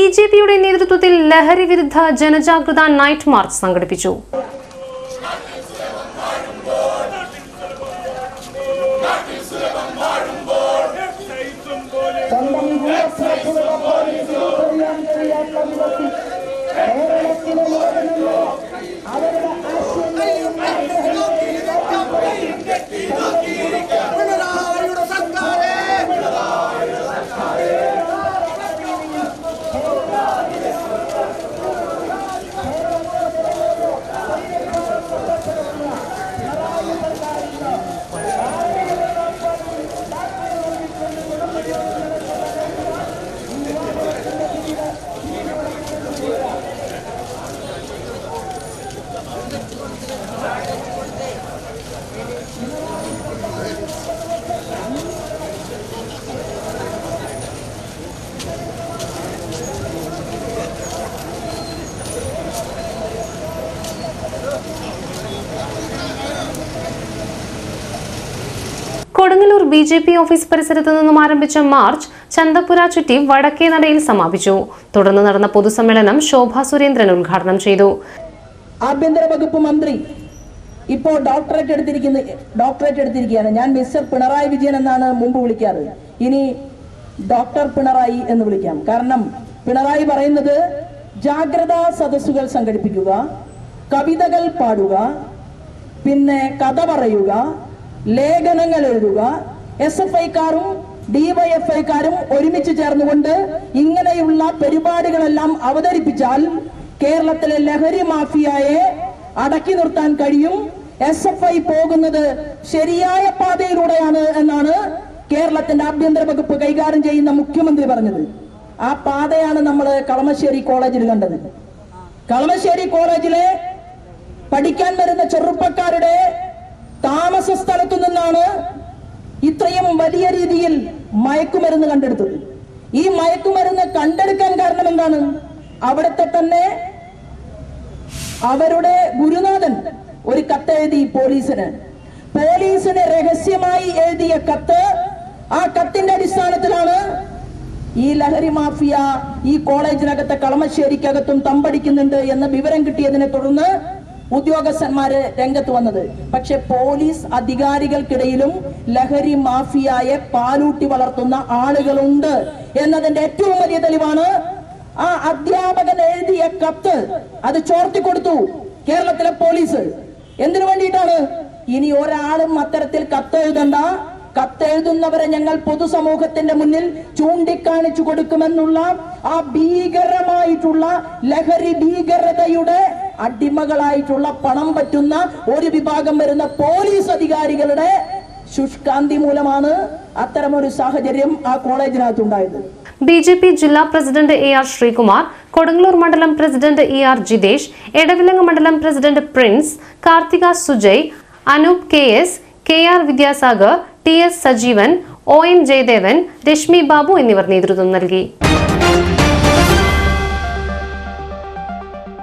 B J പിയുടെ നേതൃത്വത്തിൽ ലഹരി വിരുദ്ധ ജനജാഗ്രത നൈറ്റ് മാർച്ച് സംഘടിപ്പിച്ചു. കേരളത്തിലെ Kodungallur B J P office പരിസരത്ത് നിന്നും ആരംഭിച്ച മാർച്ച് ചന്തപുര ചുറ്റി വടക്കേ നടയിൽ സമാപിച്ചു. തുടർന്ന് നടന്ന പൊതുസമ്മേളനം ശോഭാ സുരേന്ദ്രൻ ഉദ്ഘാടനം ചെയ്തു. ആഭ്യന്തര വകുപ്പ് മന്ത്രി ഇപ്പോൾ ഡോക്ടറേറ്റ് എടുത്തിരിക്കുന്ന ഡോക്ടറേറ്റ് എടുത്തിരിക്കുകയാണ്. ഞാൻ മിസ്റ്റർ പിണറായി വിജയൻ എന്നാണ് മുമ്പ് വിളിക്കാറ്. ഇനി ഡോക്ടർ പിണറായി എന്ന് വിളിക്കാം. കാരണം പിണറായി പറയുന്നത് ജാഗ്രതാ സദസ്സുകൾ സംഘടിപ്പിക്കുക കവിതകൾ പാടുക പിന്നെ കഥ പറയുക ലേഖനങ്ങൾ എഴുതുക എസ് എഫ് ഐക്കാരും ഡിവൈഎഫ്ഐക്കാരും ഒരുമിച്ച് ചേർന്നുകൊണ്ട് ഇങ്ങനെയുള്ള പരിപാടികളെല്ലാം അവതരിപ്പിച്ചാൽ കേരളത്തിലെ ലഹരി മാഫിയയെ അടക്കി നിർത്താൻ കഴിയും. എസ് എഫ് ഐ പോകുന്നത് ശരിയായ പാതയിലൂടെയാണ് എന്നാണ് കേരളത്തിന്റെ ആഭ്യന്തര വകുപ്പ് കൈകാര്യം ചെയ്യുന്ന മുഖ്യമന്ത്രി പറഞ്ഞത്. ആ പാതയാണ് നമ്മൾ കളമശ്ശേരി കോളേജിൽ കണ്ടത്. കളമശ്ശേരി കോളേജിലെ പഠിക്കാൻ വരുന്ന ചെറുപ്പക്കാരുടെ താമസ സ്ഥലത്തു നിന്നാണ് ഇത്രയും വലിയ രീതിയിൽ മയക്കുമരുന്ന് കണ്ടെടുത്തത്. ഈ മയക്കുമരുന്ന് കണ്ടെടുക്കാൻ കാരണം എന്താണ് അവിടുത്തെ തന്നെ അവരുടെ ഗുരുനാഥൻ ഒരു കത്തെഴുതി പോലീസിന്. പോലീസിന് രഹസ്യമായി എഴുതിയ കത്ത് ആ കത്തിന്റെ അടിസ്ഥാനത്തിലാണ് ഈ ലഹരി മാഫിയ ഈ കോളേജിനകത്തെ കളമശ്ശേരിക്കകത്തും തമ്പടിക്കുന്നുണ്ട് എന്ന വിവരം കിട്ടിയതിനെ തുടർന്ന് ഉദ്യോഗസ്ഥന്മാര് രംഗത്ത് വന്നത്. പക്ഷെ പോലീസ് അധികാരികൾക്കിടയിലും ലഹരി മാഫിയയെ പാലൂട്ടി വളർത്തുന്ന ആളുകളുണ്ട് എന്നതിന്റെ ഏറ്റവും വലിയ തെളിവാണ് ആ അധ്യാപകൻ എഴുതിയ കത്ത് അത് ചോർത്തി കൊടുത്തു കേരളത്തിലെ പോലീസ്. എന്തിനു വേണ്ടിയിട്ടാണ്? ഇനി ഒരാളും അത്തരത്തിൽ കത്തെഴുതണ്ട കത്തെഴുതുന്നവരെ ഞങ്ങൾ പൊതുസമൂഹത്തിന്റെ മുന്നിൽ ചൂണ്ടിക്കാണിച്ചു കൊടുക്കുമെന്നുള്ള ആ ഭീകരമായിട്ടുള്ള ലഹരി ഭീകരതയുടെ അടിമകളായിട്ടുള്ള പണം പറ്റുന്ന ഒരു വിഭാഗം വരുന്ന പോലീസ് അധികാരികളുടെ ശുഷ്കാന്തി മൂലമാണ് അത്തരമൊരു സാഹചര്യം ആ കോളേജിനകത്തുണ്ടായത്. ബി ജെ പി ജില്ലാ president A R Sreekumar Kodungallur മണ്ഡലം president E R Jithesh Edavilangu മണ്ഡലം president Prince Karthika Sujay Anoop K S K R Vidyasagar T S Sajeevan O N Jayadevan Reshmi Babu എന്നിവർ നേതൃത്വം നൽകി.